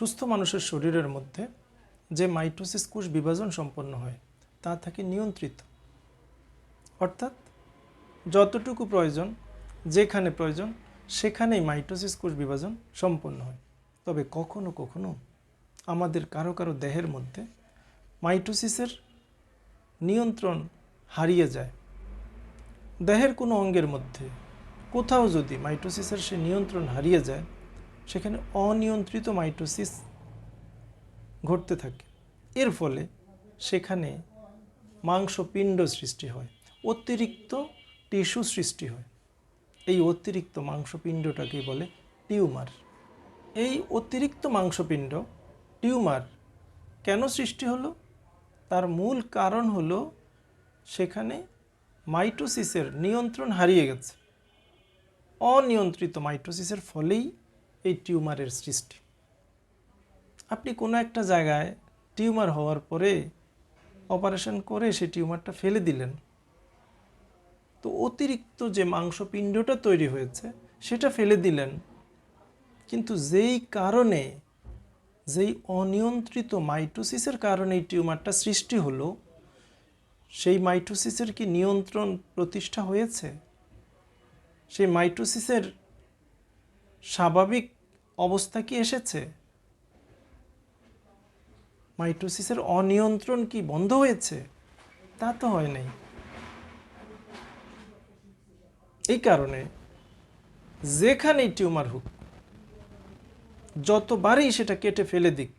সুস্থ মানুষের শরীরের মধ্যে যে মাইটোসিস কোষ বিভাজন সম্পন্ন হয়, তা থাকে নিয়ন্ত্রিত। অর্থাৎ যতটুকু প্রয়োজন, যেখানে প্রয়োজন, সেখানেই মাইটোসিস কোষ বিভাজন সম্পন্ন হয়। তবে কখনো কখনো আমাদের কারও কারও দেহের মধ্যে মাইটোসিসের নিয়ন্ত্রণ হারিয়ে যায়। দেহের কোনো অঙ্গের মধ্যে কোথাও যদি মাইটোসিসের সে নিয়ন্ত্রণ হারিয়ে যায় সেখানে অনিয়ন্ত্রিত মাইটোসিস ঘটতে থাকে। এর ফলে সেখানে মাংসপিণ্ড সৃষ্টি হয়, অতিরিক্ত টিস্যু সৃষ্টি হয়। এই অতিরিক্ত মাংসপিণ্ডটাকে বলে টিউমার। এই অতিরিক্ত মাংসপিণ্ড টিউমার কেন সৃষ্টি হলো? তার মূল কারণ হলো সেখানে মাইটোসিসের নিয়ন্ত্রণ হারিয়ে গেছে। অনিয়ন্ত্রিত মাইটোসিসের ফলেই এই টিউমারের সৃষ্টি। আপনি কোনো একটা জায়গায় টিউমার হওয়ার পরে অপারেশন করে সেই টিউমারটা ফেলে দিলেন। তো অতিরিক্ত যে মাংসপিণ্ডটা তৈরি হয়েছে, সেটা ফেলে দিলেন। কিন্তু যেই কারণে, যেই অনিয়ন্ত্রিত মাইটোসিসের কারণে এই টিউমারটা সৃষ্টি হলো, সেই মাইটোসিসের কি নিয়ন্ত্রণ প্রতিষ্ঠা হয়েছে? সেই মাইটোসিসের স্বাভাবিক অবস্থা কি এসেছে? মাইটোসিসের অনিয়ন্ত্রণ কি বন্ধ হয়েছে? তা তো হয় নাই। এই কারণে যেখানেই টিউমার হোক, যতবারই সেটা কেটে ফেলে দিক,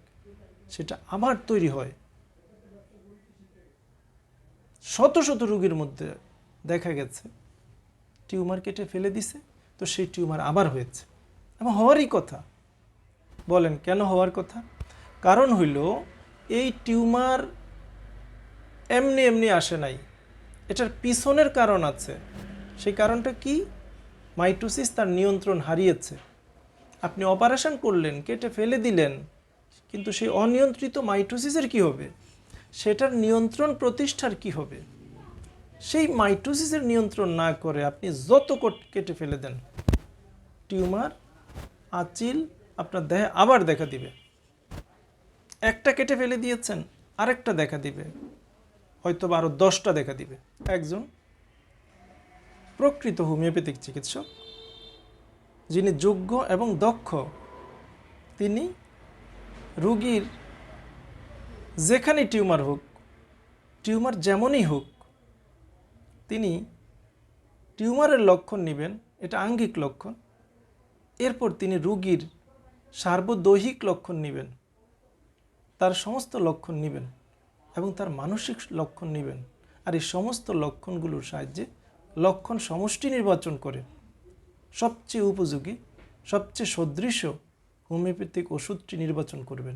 সেটা আবার তৈরি হয়। শত শত রোগীর মধ্যে দেখা গেছে, টিউমার কেটে ফেলে দিছে, তো সেই টিউমার আবার হয়েছে। এবং হওয়ারই কথা। বলেন, কেন হওয়ার কথা? কারণ হইল, এই টিউমার এমনি এমনি আসে নাই। এটার পিছনের কারণ আছে। সেই কারণটা কি? মাইটোসিস তার নিয়ন্ত্রণ হারিয়েছে। আপনি অপারেশন করলেন, কেটে ফেলে দিলেন, কিন্তু সেই অনিয়ন্ত্রিত মাইটোসিসের কি হবে? সেটার নিয়ন্ত্রণ প্রতিষ্ঠার কি হবে? সেই মাইটোসিসের নিয়ন্ত্রণ না করে আপনি যত কেটে ফেলে দেন, টিউমার আচিল আপনার দেহে আবার দেখা দিবে। একটা কেটে ফেলে দিয়েছেন, আরেকটা দেখা দিবে। হয়তো বা আরও দশটা দেখা দিবে। একজন প্রকৃত হোমিওপ্যাথিক চিকিৎসক, যিনি যোগ্য এবং দক্ষ, তিনি রুগীর যেখানে টিউমার হোক, টিউমার যেমনই হোক, তিনি টিউমারের লক্ষণ নেবেন, এটা আঙ্গিক লক্ষণ। এরপর তিনি রুগীর সার্বদৈহিক লক্ষণ নেবেন, তার সমস্ত লক্ষণ নেবেন এবং তার মানসিক লক্ষণ নেবেন। আর এই সমস্ত লক্ষণগুলোর সাহায্যে লক্ষণ সমষ্টি নির্বাচন করে। সবচেয়ে উপযোগী, সবচেয়ে সদৃশ্য হোমিওপ্যাথিক ওষুধটি নির্বাচন করবেন।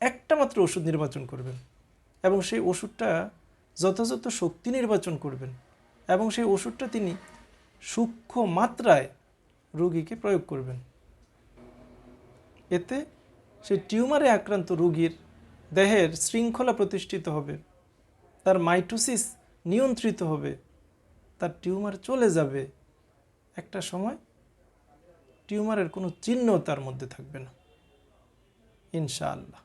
একটা মাত্র ওষুধ নির্বাচন করবেন এবং সেই ওষুধটা যথাযথ শক্তি নির্বাচন করবেন এবং সেই ওষুধটা তিনি সূক্ষ্ম মাত্রায় রোগীকে প্রয়োগ করবেন। এতে সেই টিউমারে আক্রান্ত রুগীর দেহের শৃঙ্খলা প্রতিষ্ঠিত হবে, তার মাইটোসিস নিয়ন্ত্রিত হবে, তার টিউমার চলে যাবে। একটা সময় টিউমারের কোনো চিহ্ন তার মধ্যে থাকবে না। ইনশাআল্লাহ।